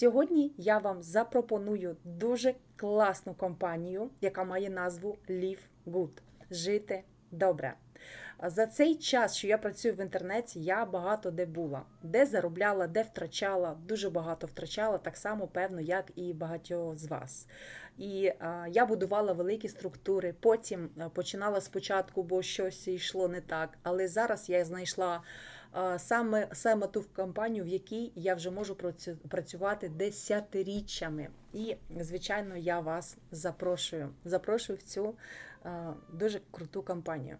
Сьогодні я вам запропоную дуже класну компанію, яка має назву Live Good жити добре. За цей час, що я працюю в інтернеті, я багато де була, де заробляла, де втрачала, дуже багато втрачала, так само певно, як і багатьох з вас. І а, я будувала великі структури. Потім починала спочатку, бо щось йшло не так. Але зараз я знайшла саме саме ту компанію, в якій я вже можу працювати десятиріччями. І, звичайно, я вас запрошую. Запрошую в цю дуже круту компанію.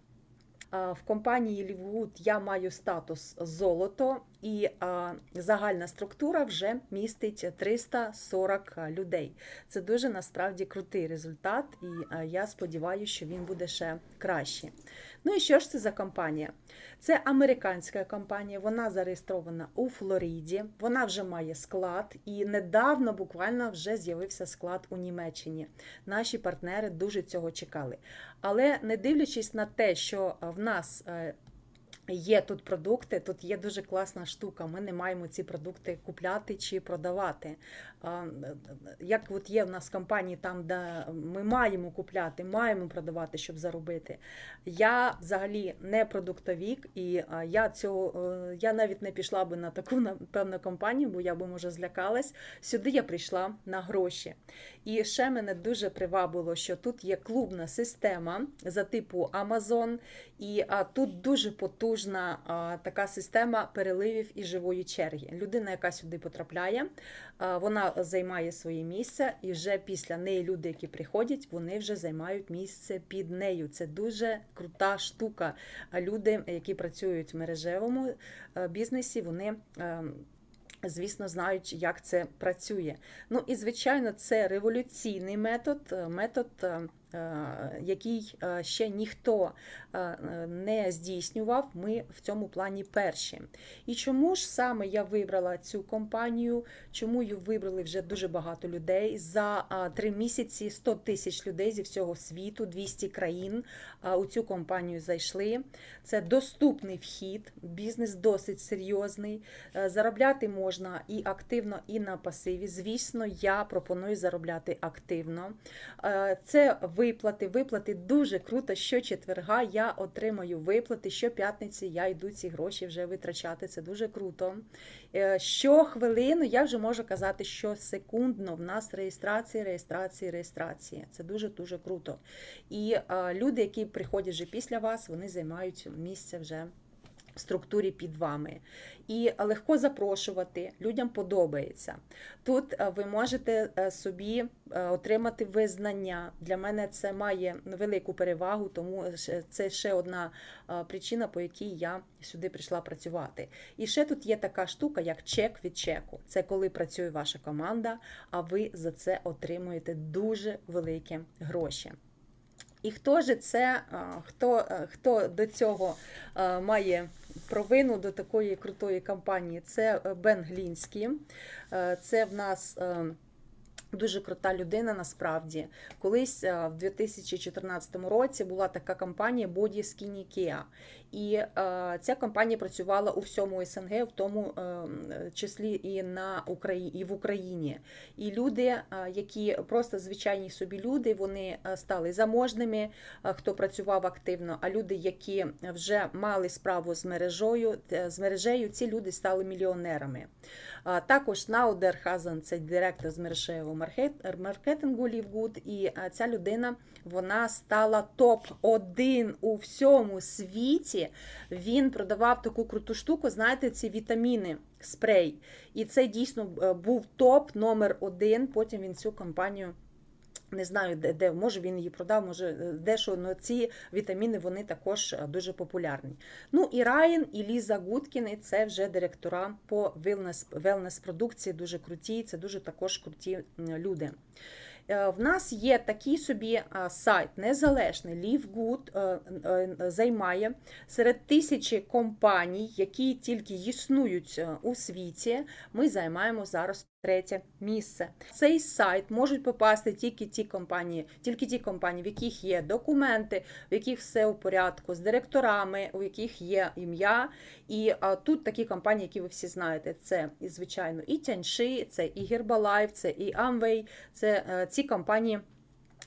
В компанії Лівгуд я маю статус золото, і а, загальна структура вже містить 340 людей. Це дуже насправді крутий результат, і а, я сподіваюся, що він буде ще краще. Ну і що ж це за компанія? Це американська компанія, вона зареєстрована у Флориді, вона вже має склад, і недавно буквально вже з'явився склад у Німеччині. Наші партнери дуже цього чекали. Але не дивлячись на те, що в нас е, є тут продукти, тут є дуже класна штука. Ми не маємо ці продукти купляти чи продавати. Як от є в нас компанії, там, де ми маємо купляти, маємо продавати, щоб заробити. Я взагалі не продуктовік, і я цього е, я навіть не пішла би на таку напевно компанію, бо я би може злякалась. Сюди я прийшла на гроші. І ще мене дуже привабило, що тут є клубна система за типу Amazon, і тут дуже потужна а, така система переливів і живої черги. Людина, яка сюди потрапляє, вона займає своє місце, і вже після неї люди, які приходять, вони вже займають місце під нею. Це дуже крута штука. А люди, які працюють в мережевому е, бізнесі, вони. е, Звісно, знають, як це працює. Ну і звичайно, це революційний метод, е, метод, який е, ще ніхто е, е, не здійснював. Ми в цьому плані перші. І чому ж саме я вибрала цю компанію? Чому її вибрали вже дуже багато людей? За три місяці 100 тисяч людей зі всього світу, 200 країн у цю компанію зайшли. Це доступний вхід, бізнес досить серйозний. Е, Заробляти можна і активно, і на пасиві. Звісно, я пропоную заробляти активно. Е, Це виплати. Виплати дуже круто. Щочетверга я отримаю виплати. Щоп'ятниці я йду ці гроші вже витрачати. Це дуже круто. Е, Щохвилину я вже можу казати, що секундно в нас реєстрації, реєстрації, реєстрації. Це дуже дуже круто. І е, люди, які приходять вже після вас, вони займають місце вже структурі під вами. І легко запрошувати, людям подобається. Тут е, ви можете е, собі е, отримати визнання. Для мене це має велику перевагу, тому це ще одна причина, по якій я сюди прийшла працювати. І ще тут є така штука, як чек від чеку. Це коли працює ваша команда, а ви за це отримуєте дуже великі гроші. І хто ж це, хто, е, хто до цього е, має провину до такої крутої кампанії? Це е, Бен Глінський. Це в нас. Дуже крута людина насправді. Колись в 2014 році була така компанія Body Skinny Care. І е, ця компанія працювала у всьому СНГ, в тому е, числі і на Україні, і в Україні. І люди, е, які просто звичайні собі люди, вони стали заможними, хто працював активно. А люди, які вже мали справу з мережею, з мережею, ці люди стали мільйонерами. Також Наудер Хазан, це директор з мережевого маркет- маркетингу Лівгуд, і ця людина вона стала топ-1 у всьому світі. Він продавав таку круту штуку, знаєте, ці вітаміни, спрей. І це дійсно е, був топ номер один. Потім він цю компанію. Не знаю, де, де може він її продав, може е, дещо, але ці вітаміни вони також е, дуже популярні. Ну і Райан, і Ліза Гудкіни це вже директора по wellness, wellness продукції, дуже круті, це дуже також круті люди. Е, В нас є такий собі сайт незалежний. LiveGood е, е, займає серед тисячі компаній, які тільки існують у світі. Ми займаємо зараз третє місце. Цей сайт можуть попасти тільки ті компанії, тільки ті компанії, в яких є документи, в яких все у порядку з директорами, у яких є ім'я. І а, тут такі компанії, які ви всі знаєте, це і звичайно і Тяньши, це і Herbalife, це і Amway, це е, ці компанії.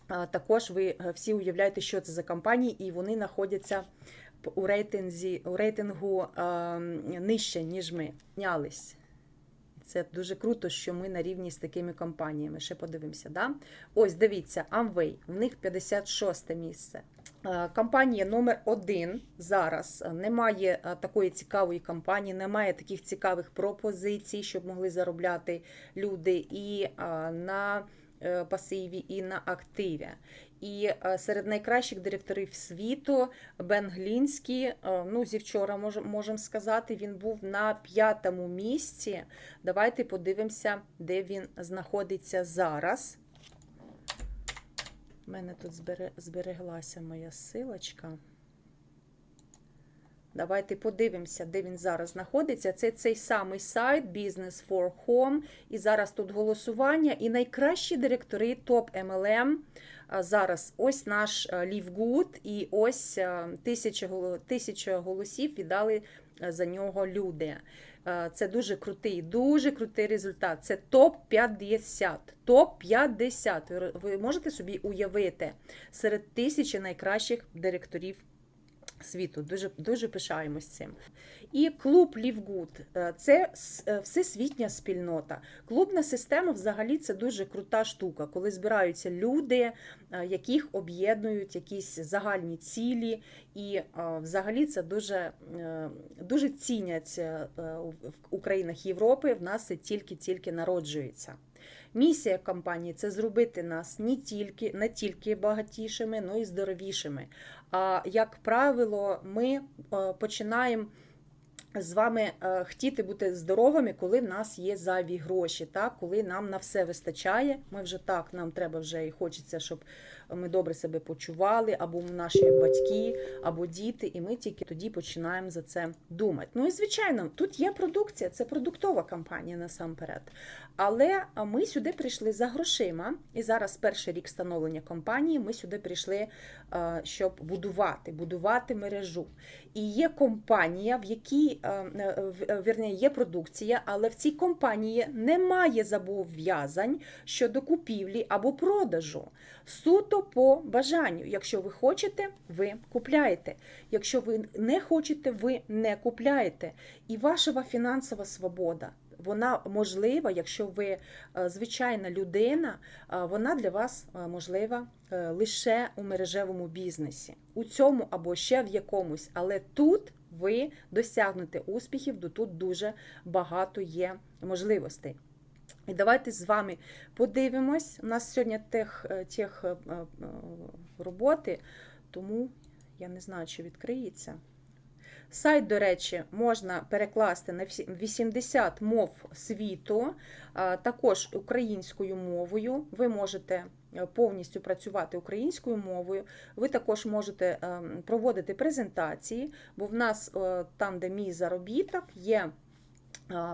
а, Також ви е, всі уявляєте, що це за компанії, і вони знаходяться у рейтинзі, у рейтингу е, нижче, ніж ми. Нялись. Це дуже круто, що ми на рівні з такими компаніями. Ще подивимося. Да? Ось дивіться, Amway, в них 56 місце. Компанія номер один зараз немає такої цікавої компанії, немає таких цікавих пропозицій, щоб могли заробляти люди і на е, пасиві, і на активі. І е, серед найкращих директорів світу Бен Глінський, е, ну зі вчора можемо можем сказати, він був на п'ятому місці. Давайте подивимося, де він знаходиться зараз. У мене тут збереглася моя силочка. Давайте подивимося, де він зараз знаходиться. Це цей самий сайт Business for Home. І зараз тут голосування. І найкращі директори топ MLM. Зараз ось наш Лівгуд, і ось е, тисяча, голо- тисяча голосів віддали е, за нього люди. Е, Це дуже крутий, дуже крутий результат. Це топ-50. Топ-50. Ви Ви можете собі уявити серед тисячі найкращих директорів світу. Дуже, дуже пишаємось цим. І клуб Лівгуд це е, всесвітня спільнота. Клубна система взагалі це дуже крута штука, коли збираються люди, е, яких об'єднують якісь загальні цілі, і е, взагалі це дуже, е, дуже цінять е, в країнах Європи. В нас це тільки-тільки народжується. Місія компанії це зробити нас не тільки, не тільки багатішими, але й здоровішими. А як правило, ми е, починаємо з вами е, хотіти бути здоровими, коли в нас є зайві гроші, так? коли нам на все вистачає. Ми вже так, нам треба вже і хочеться, щоб ми добре себе почували, або наші батьки, або діти, і ми тільки тоді починаємо за це думати. Ну і звичайно, тут є продукція, це продуктова компанія насамперед. Але ми сюди прийшли за грошима, і зараз перший рік становлення компанії. Ми сюди прийшли, щоб будувати, будувати мережу. І є компанія, в якій е, е, вірні, є продукція, але в цій компанії немає зобов'язань щодо купівлі або продажу. Суто по бажанню. Якщо ви хочете, ви купляєте. Якщо ви не хочете, ви не купляєте. І ваша фінансова свобода. Вона можлива, якщо ви е, звичайна людина, е, вона для вас е, можлива лише у мережевому бізнесі, у цьому або ще в якомусь. Але тут ви досягнете успіхів, бо тут дуже багато є можливостей. І давайте з вами подивимось. У нас сьогодні тех, е, тех е, е, роботи, тому я не знаю, чи відкриється. Сайт, до речі, можна перекласти на 80 мов світу, також українською мовою. Ви можете повністю працювати українською мовою. Ви також можете ем, проводити презентації, бо в нас там, де мій заробіток, є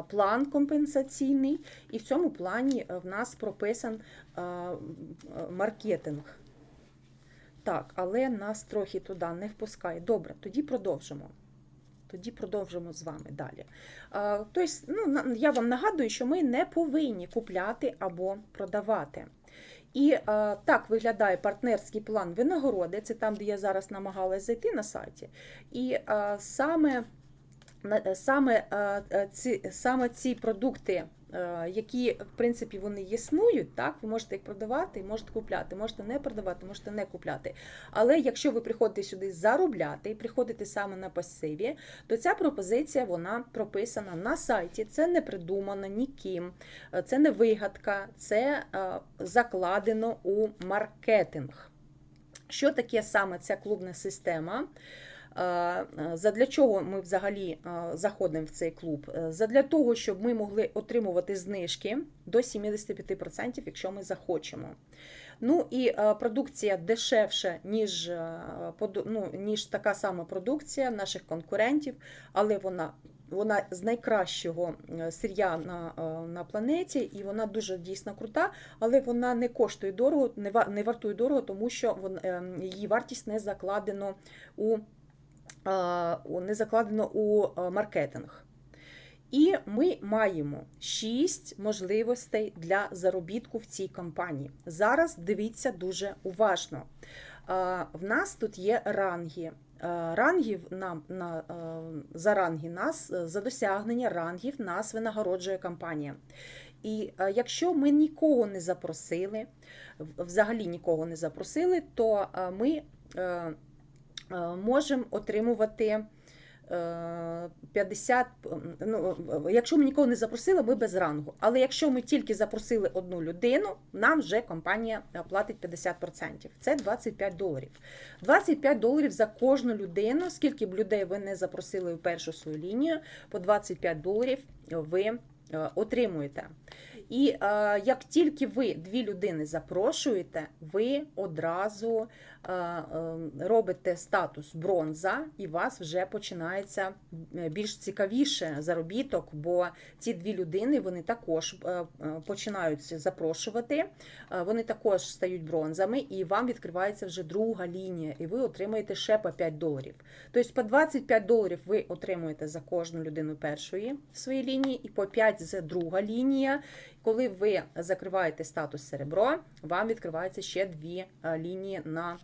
план компенсаційний, і в цьому плані е, в нас прописан маркетинг. Так, але нас трохи туди не впускає. Добре, тоді продовжимо. Тоді продовжимо з вами далі. Тобто, ну, я вам нагадую, що ми не повинні купляти або продавати. І е, так виглядає партнерський план винагороди. Це там, де я зараз намагалась зайти на сайті. І е, саме, саме, е, е, ці, саме ці продукти, е, які в принципі вони існують, так, ви можете їх продавати, можете купляти, можете не продавати, можете не купляти. Але якщо ви приходите сюди заробляти і приходите саме на пасиві, то ця пропозиція вона прописана на сайті. Це не придумано ніким, е, це не вигадка, це е, закладено у маркетинг. Що таке саме ця клубна система? Задля чого ми взагалі заходимо в цей клуб? Е, Задля того, щоб ми могли отримувати знижки до 75%, якщо ми захочемо. Ну і продукція дешевша, ніж, ну, ніж така сама продукція наших конкурентів, але вона. Вона з найкращого е, сир'я на, е, на планеті, і вона дуже дійсно крута, але вона не коштує дорого, не вартує дорого, тому що вон, е, її вартість не закладено у- не закладено у е, маркетинг. І ми маємо 6 можливостей для заробітку в цій компанії. Зараз дивіться дуже уважно. Е, В нас тут є ранги. Е, Рангів нам на е, за ранги нас е, за досягнення рангів нас винагороджує компанія. І е, якщо ми нікого не запросили, взагалі нікого не запросили, то е, ми е, е, можемо отримувати. е, 50, ну, е, якщо ми нікого не запросили, ми без рангу. Але якщо ми тільки запросили одну людину, нам вже компанія е, платить 50%. Це 25 доларів. 25 доларів за кожну людину. Скільки б людей ви не запросили в першу свою лінію, по 25 доларів ви е, отримуєте. І е, як тільки ви дві людини запрошуєте, ви одразу е, е, робите статус бронза, і у вас вже починається е, більш цікавіше заробіток, бо ці дві людини вони також е, е, починають запрошувати, вони також стають бронзами, і вам відкривається вже друга лінія, і ви отримаєте ще по 5 доларів. Тобто по 25 доларів ви отримуєте за кожну людину першої своєї лінії, і по 5 за друга лінія. Коли ви закриваєте статус серебро, вам відкриваються ще дві е, лінії на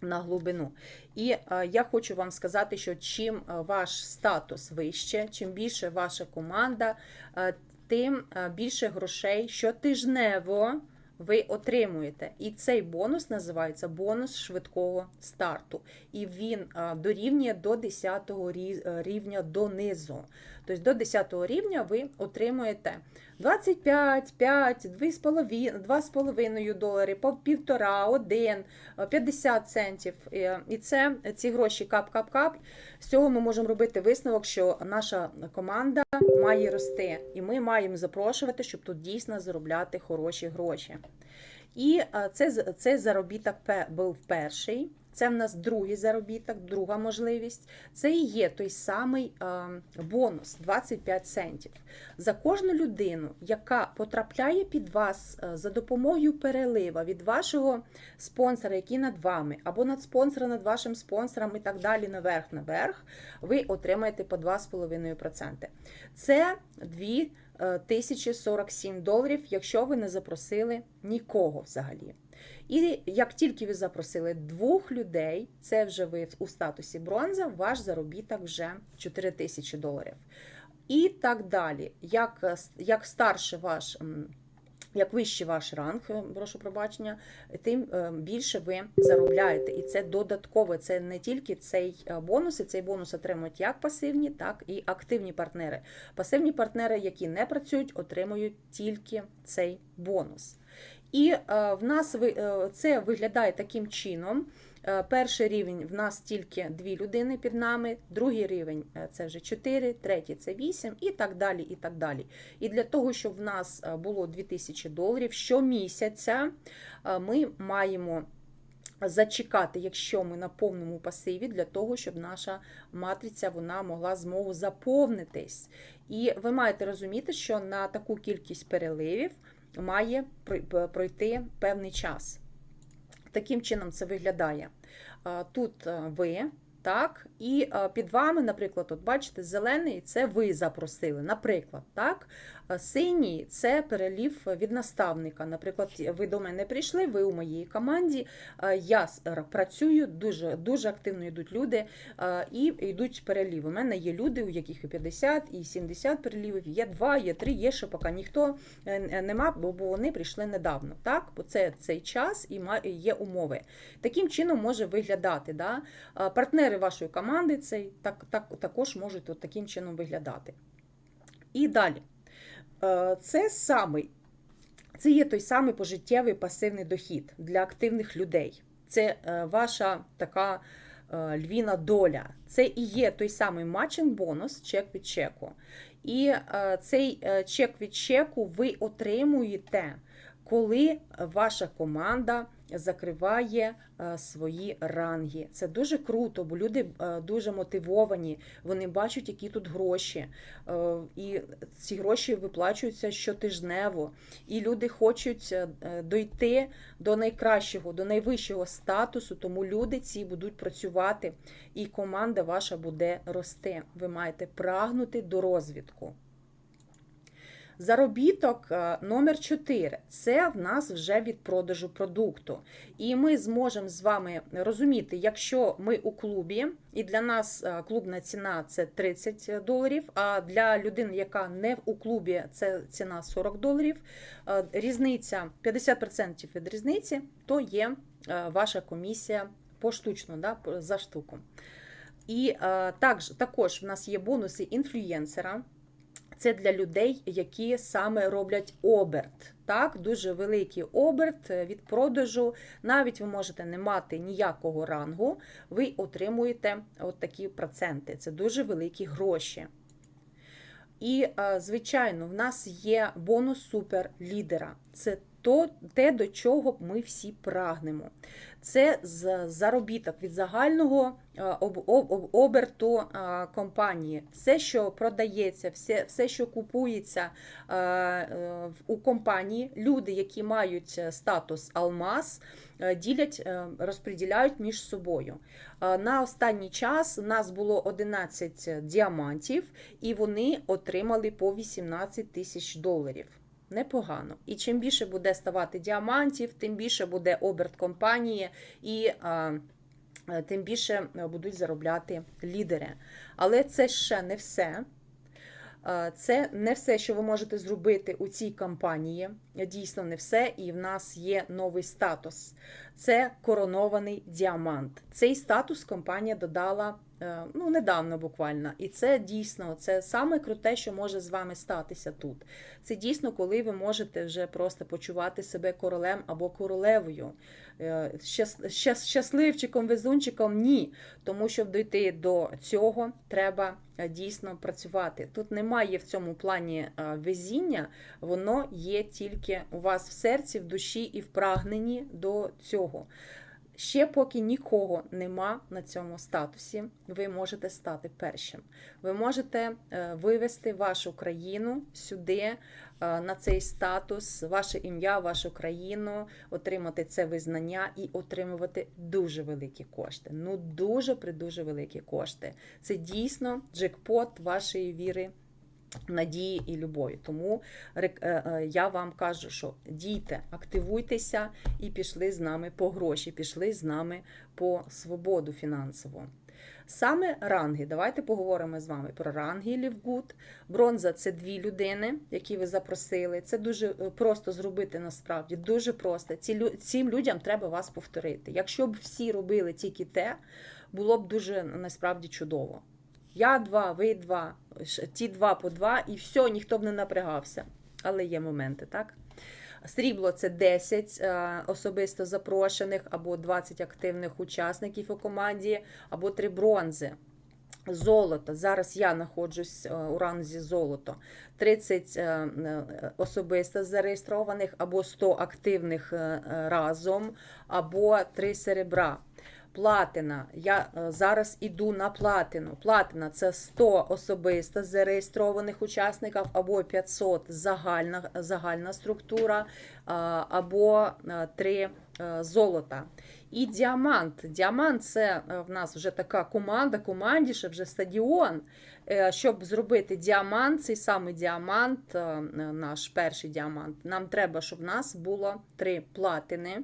на глибину. І е, я хочу вам сказати, що чим е, ваш статус вище, чим більше ваша команда, тим більше грошей щотижнево ви отримуєте. І цей бонус називається бонус швидкого старту. І він е, дорівнює до 10 рівня донизу. Тобто до 10 рівня ви отримуєте 25, 5, 2,5 2,5 долари, по півтора, один, 50 центів. Е, І це ці гроші кап-кап-кап. З цього ми можемо робити висновок, що наша команда має рости, і ми маємо запрошувати, щоб тут дійсно заробляти хороші гроші. І е, це, з- це заробіток був перший. Це в нас другий заробіток, друга можливість. Це і є той самий е, бонус 25 центів. За кожну людину, яка потрапляє під вас е, за допомогою перелива від вашого спонсора, який над вами, або над спонсора над вашим спонсором і так далі, наверх, наверх, ви отримаєте по 2,5%. Це 2047 доларів, якщо ви не запросили нікого взагалі. І як тільки ви запросили двох людей, це вже ви у статусі бронза, ваш заробіток вже 4 тисячі доларів. І так далі. Як, е, як старше ваш. Як вищий ваш ранг, е, прошу пробачення, тим е, більше ви заробляєте. І це додатково, це не тільки цей бонус, і цей бонус отримують як пасивні, так і активні партнери. Пасивні партнери, які не працюють, отримують тільки цей бонус. І е, в нас е, це виглядає таким чином. Е, Перший рівень в нас тільки дві людини під нами, другий рівень це вже 4, третій це 8 і так далі. І так далі. І для того, щоб в нас було 2000 доларів щомісяця, ми маємо зачекати, якщо ми на повному пасиві, для того, щоб наша матриця вона могла змогу заповнитись. І ви маєте розуміти, що на таку кількість переливів має пройти певний час. Таким чином це виглядає. Тут е, ви, так, і е, під вами, наприклад, от бачите, зелений це ви запросили. Наприклад, так, синій це перелів від наставника. Наприклад, ви до мене прийшли, ви у моїй команді. е, Я працюю, дуже, дуже активно йдуть люди е, і йдуть переліви. У мене є люди, у яких і 50, і 70 перелівів, є 2, є 3, є ще поки ніхто е, е, нема, бо вони прийшли недавно. Так? Бо це цей час і є умови. Таким чином може виглядати. Да? Е, Партнери вашої команди цей, так, так, також можуть от таким чином виглядати. І далі. Е, Це самий, це є той самий пожиттєвий пасивний дохід для активних людей. Це е, ваша така е, львіна доля. Це і є той самий матчинг бонус, чек від чеку. І цей чек від чеку ви отримуєте, коли ваша команда закриває е, свої ранги. Це дуже круто, бо люди е, дуже мотивовані, вони бачать, які тут гроші. Е, І ці гроші виплачуються щотижнево. І люди хочуть дойти до найкращого, до найвищого статусу, тому люди ці будуть працювати, і команда ваша буде рости. Ви маєте прагнути до розвитку. Заробіток е, номер 4 це в нас вже від продажу продукту. І ми зможемо з вами розуміти, якщо ми у клубі, і для нас е, клубна ціна це 30 доларів, а для людини, яка не у клубі, це ціна 40 доларів. е, Різниця 50% від різниці, то є ваша комісія поштучно да, за штуку. І також, також в нас є бонуси інфлюєнсера. Це для людей, які саме роблять оберт. Так, дуже великий оберт від продажу. Навіть ви можете не мати ніякого рангу, ви отримуєте от такі проценти. Це дуже великі гроші. І, е, звичайно, в нас є бонус суперлідера. Це то, те, до чого ми всі прагнемо. Це заробіток від загального об- об- оберту компанії. Все, що продається, все, все що купується е, у компанії, люди, які мають е, статус алмаз, е, ділять, розподіляють між собою. На останній час у нас було 11 діамантів, і вони отримали по 18 тисяч доларів. Непогано. І чим більше буде ставати діамантів, тим більше буде оберт компанії і а, е, тим більше е, будуть заробляти лідери. Але це ще не все. Е, Це не все, що ви можете зробити у цій кампанії. Дійсно, не все. І в нас є новий статус. Це коронований діамант. Цей статус компанія додала ну, недавно буквально. І це дійсно це саме круте, що може з вами статися тут. Це дійсно, коли ви можете вже просто почувати себе королем або королевою. Е, щас- щас- Щасливчиком, везунчиком ні. Тому щоб дойти до цього, треба е, дійсно працювати. Тут немає в цьому плані е, везіння, воно є тільки у вас в серці, в душі і в прагненні до цього. Ще поки нікого нема на цьому статусі, ви можете стати першим. Ви можете е, вивести вашу країну сюди, е, на цей статус, ваше ім'я, вашу країну, отримати це визнання і отримувати дуже великі кошти. Ну дуже придуже великі кошти. Це дійсно джекпот вашої віри. Надії і любові. Тому е, е, я вам кажу, що дійте, активуйтеся і пішли з нами по гроші, пішли з нами по свободу фінансову. Саме ранги. Давайте поговоримо з вами про ранги Лівгуд. Бронза це дві людини, які ви запросили. Це дуже е, просто зробити насправді. Дуже просто. Ці, цим людям треба вас повторити. Якщо б всі робили тільки те, було б дуже насправді чудово. Я два, ви два, ті два по два, і все, ніхто б не напрягався. Але є моменти, так? Срібло це 10 е, особисто запрошених або 20 активних учасників у команді, або 3 бронзи. Золото. Зараз я знаходжусь е, у ранзі золото. 30 е, особисто зареєстрованих, або 100 активних разом, або 3 серебра. Платина. Я е, зараз іду на платину. Платина це 100 особисто зареєстрованих учасників, або 500 загальна, загальна структура, або 3 золота. І діамант. Діамант це е, в нас вже така команда, командіше, вже стадіон. Е, Щоб зробити діамант, цей самий діамант, е, наш перший діамант, нам треба, щоб в нас було 3 платини.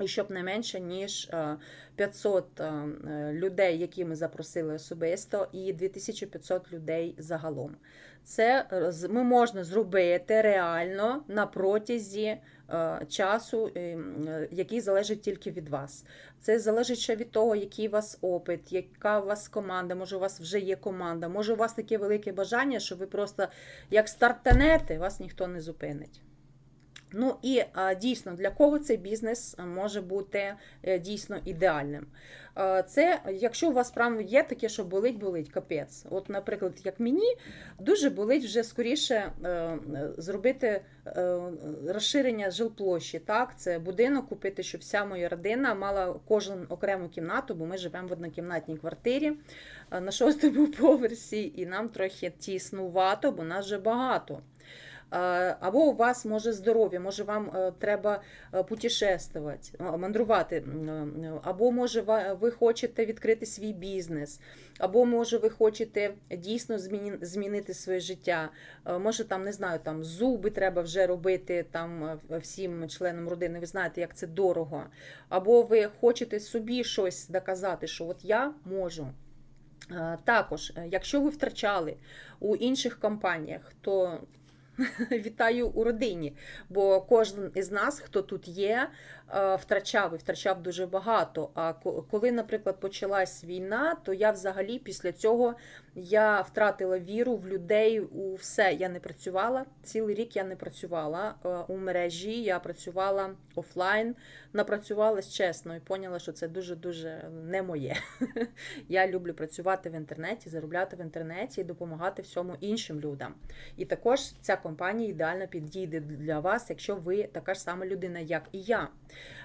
І щоб не менше, ніж е, 500 е, е, людей, які ми запросили особисто, і 2500 людей загалом. Це е, ми можна зробити реально на протязі е, часу, е, е, який залежить тільки від вас. Це залежить ще від того, який у вас опит, яка у вас команда. Може, у вас вже є команда, може, у вас таке велике бажання, що ви просто як стартанете, вас ніхто не зупинить. Ну і дійсно, для кого цей бізнес може бути е, дійсно ідеальним? Е, Це якщо у вас прямо є таке, що болить, болить, капець. От, наприклад, як мені дуже болить вже скоріше е, е, зробити е, розширення жилплощі. Так, це будинок купити, щоб вся моя родина мала кожен окрему кімнату, бо ми живемо в однокімнатній квартирі е, на шостому поверсі, і нам трохи тіснувато, бо нас вже багато. Або у вас може здоров'я, може вам е, треба е, путешествувати, мандрувати, е, або може ви хочете відкрити свій бізнес, або може ви хочете дійсно змінити своє життя. Може там не знаю, там зуби треба вже робити там всім членам родини. Ви знаєте, як це дорого. Або ви хочете собі щось доказати, що от я можу. Також, якщо ви втрачали у інших компаніях, то вітаю у родині. Бо кожен із нас, хто тут є, е, втрачав і втрачав дуже багато. А коли, наприклад, почалась війна, то я взагалі після цього я втратила віру в людей у все. Я не працювала. Цілий рік я не працювала е, у мережі, я працювала офлайн, напрацювалась чесно і поняла, що це дуже-дуже не моє. Я люблю працювати в інтернеті, заробляти в інтернеті і допомагати всьому іншим людям. І також ця компанія ідеально підійде для вас, якщо ви така ж сама людина, як і я.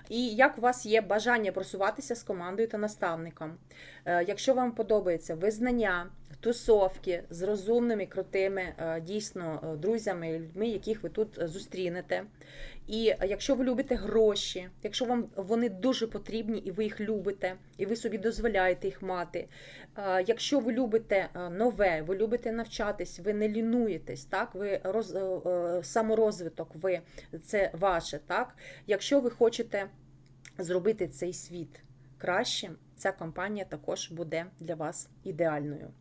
І як у вас є бажання просуватися з командою та наставником. Е, Якщо вам подобається визнання, тусовки з розумними, крутими, е, дійсно е, друзями, людьми, яких ви тут зустрінете. І якщо ви любите гроші, якщо вам вони дуже потрібні і ви їх любите, і ви собі дозволяєте їх мати. Якщо ви любите нове, ви любите навчатись, ви не лінуєтесь, так ви роз, саморозвиток, ви це ваше, так. Якщо ви хочете зробити цей світ кращим, ця компанія також буде для вас ідеальною.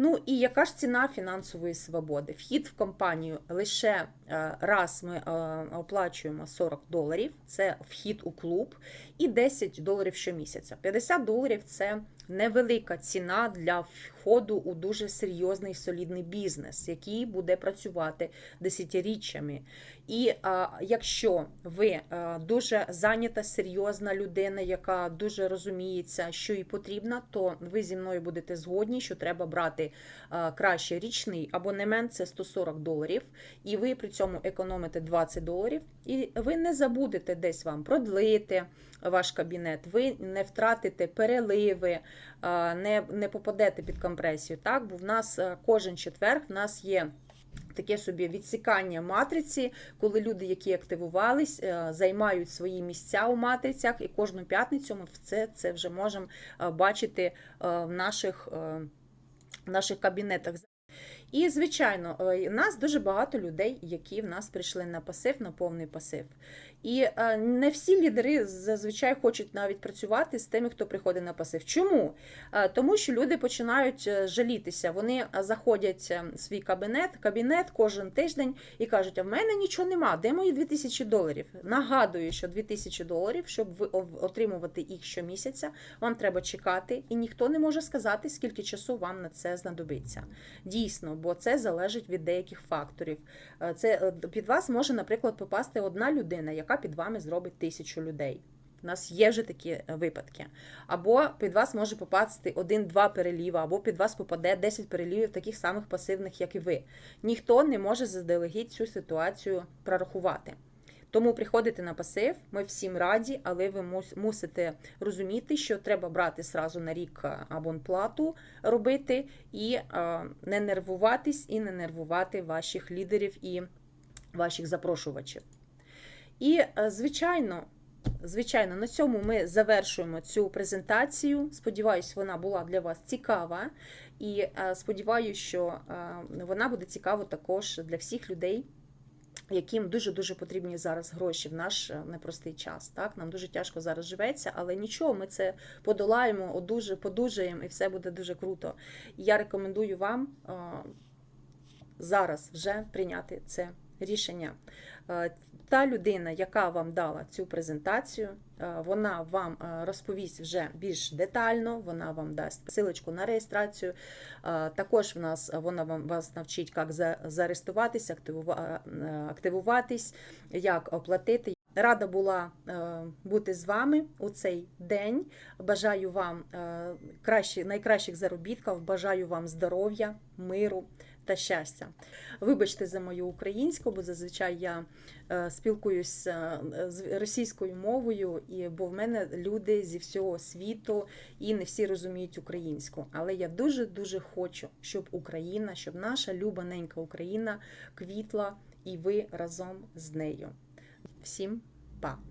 Ну і яка ж ціна фінансової свободи? Вхід в компанію лише е, раз ми е, оплачуємо 40 доларів, це вхід у клуб, і 10 доларів щомісяця. 50 доларів це невелика ціна для входу у дуже серйозний солідний бізнес, який буде працювати десятиріччями. І а, якщо ви дуже зайнята, серйозна людина, яка дуже розуміється, що їй потрібно, то ви зі мною будете згодні, що треба брати а, краще річний абонемент, це 140 доларів, і ви при цьому економите 20 доларів, і ви не забудете десь вам продлити ваш кабінет, ви не втратите переливи, не, не попадете під компресію. Так, бо в нас а, кожен четвер в нас є. Таке собі відсікання матриці, коли люди, які активувались, е, займають свої місця у матрицях, і кожну п'ятницю ми це, це вже можемо е, бачити е, в наших, е, в наших кабінетах. І, звичайно, е, у нас дуже багато людей, які в нас прийшли на пасив, на повний пасив. І е, не всі лідери зазвичай хочуть навіть працювати з тими, хто приходить на пасив. Чому? Е, Тому що люди починають е, жалітися. Вони е, заходять е, в свій кабінет, кабінет кожен тиждень і кажуть: а в мене нічого нема. Де мої 2000 доларів? Нагадую, що 2000 доларів, щоб ви отримувати їх щомісяця, вам треба чекати, і ніхто не може сказати, скільки часу вам на це знадобиться. Дійсно, бо це залежить від деяких факторів. Е, Це е, під вас може, наприклад, попасти одна людина, яка під вами зробить тисячу людей. У нас є вже такі е, випадки. Або під вас може попасти один-два переліва, або під вас попаде 10 перелівів таких самих пасивних, як і ви. Ніхто не може заздалегідь цю ситуацію прорахувати. Тому приходите на пасив, ми всім раді, але ви мусите розуміти, що треба брати сразу на рік е, абонплату робити і е, не нервуватись, і не нервувати ваших лідерів і ваших запрошувачів. І, е, звичайно, звичайно, на цьому ми завершуємо цю презентацію. Сподіваюсь, вона була для вас цікава. І сподіваюся, що вона буде цікава також для всіх людей, яким дуже-дуже потрібні зараз гроші в наш е, непростий час. Так? Нам дуже тяжко зараз живеться, але нічого, ми це подолаємо, одуже, подужаємо, і все буде дуже круто. І я рекомендую вам е, зараз вже прийняти це рішення. Та людина, яка вам дала цю презентацію, е, вона вам е, розповість вже більш детально, вона вам дасть силочку на реєстрацію. Е, Також в нас вона вам вас навчить, як за- зареєструватись, активува- е, активуватись, як оплатити. Рада була бути з вами у цей день. Бажаю вам найкращих заробітків, бажаю вам здоров'я, миру та щастя. Вибачте за мою українську, бо зазвичай я е, спілкуюся з російською мовою, і бо в мене люди зі всього світу і не всі розуміють українську. Але я дуже дуже хочу, щоб Україна, щоб наша любаненька Україна квітла, і ви разом з нею. Всім па!